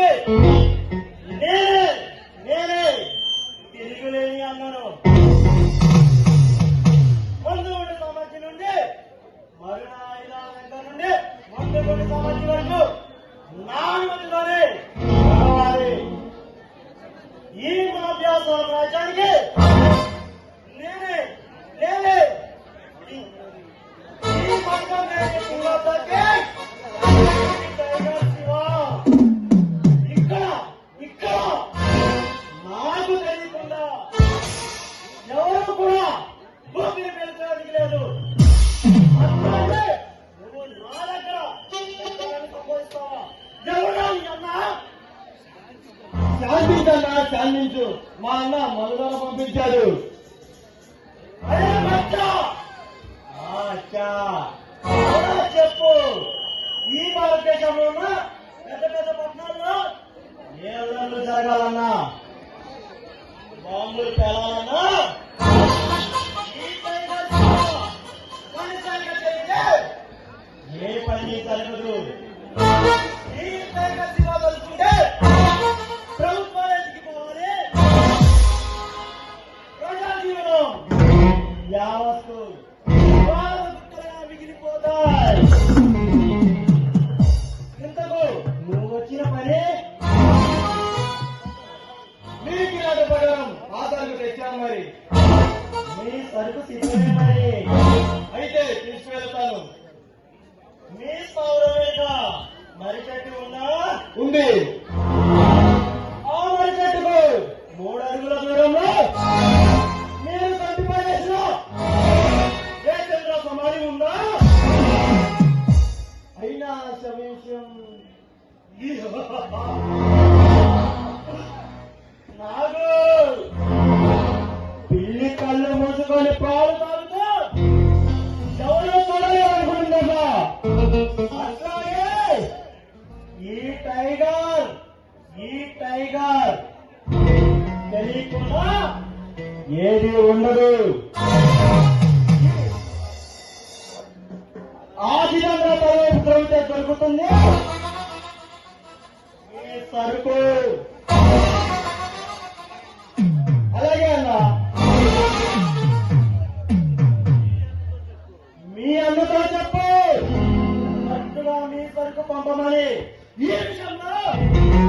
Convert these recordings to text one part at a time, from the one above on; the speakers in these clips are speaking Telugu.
అందరికీ నేనే నేనే. తిరుగులేని అన్నాను. ముందుగుడి సమాజం నుండి మరునా ఐదా గంటల నుండి ముందుగుడి సమాజం వరకు నాలుగు ఈ మహాభ్యాస రాజ్యానికి శాంతించన్నా శాంతించు మా అన్న మనుగడ పంపించాడు. చెప్పు? ఈ భారతదేశంలో ఉన్న పెద్ద పెద్ద పట్టణాల్లో ఏ ఊళ్ళో జరగాలన్నా? బాంబులు పేలాలన్నా ఏ పని జరగదు ఈ పైగా మరి. మీ సరుకు సిద్ధమే మరి. అయితే తీసుకువెళ్తాను. మీ పౌరవేట మరి చెట్టు ఉన్నా? ఉంది. ఆ మరి చెట్టుకు మూడు అడుగుల దూరంలో మీరు కంటి ప్రదేశం ఏ చంద్ర సమాధి ఉందా? అయినా సమీక్షం ఈ టైగర్. తెలియకుండా ఏది ఉండదు. ఆ విధంగా తలవైపు దొరుకుతుంది. ఏ సరుకు? అలాగే అన్న. మీ అన్నతో చెప్పు. మీ సరుకు పంపమని. ఈ విషయంలో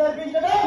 జరిపించడం.